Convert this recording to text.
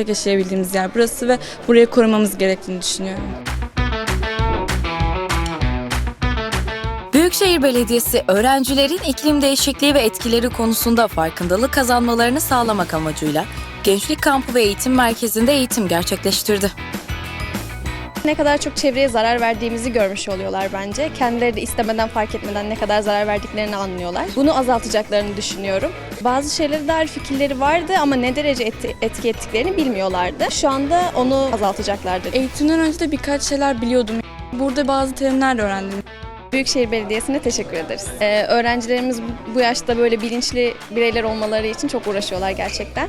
tek yaşayabildiğimiz yer burası ve burayı korumamız gerektiğini düşünüyorum. Büyükşehir Belediyesi öğrencilerin iklim değişikliği ve etkileri konusunda farkındalık kazanmalarını sağlamak amacıyla Gençlik Kampı ve Eğitim Merkezi'nde eğitim gerçekleştirdi. Ne kadar çok çevreye zarar verdiğimizi görmüş oluyorlar bence. Kendileri de istemeden fark etmeden ne kadar zarar verdiklerini anlıyorlar. Bunu azaltacaklarını düşünüyorum. Bazı şeylere dair fikirleri vardı ama ne derece et- etki ettiklerini bilmiyorlardı. Şu anda onu azaltacaklardır. Eğitimden önce de birkaç şeyler biliyordum. Burada bazı terimler öğrendim. Büyükşehir Belediyesi'ne teşekkür ederiz. Ee, öğrencilerimiz bu yaşta böyle bilinçli bireyler olmaları için çok uğraşıyorlar gerçekten.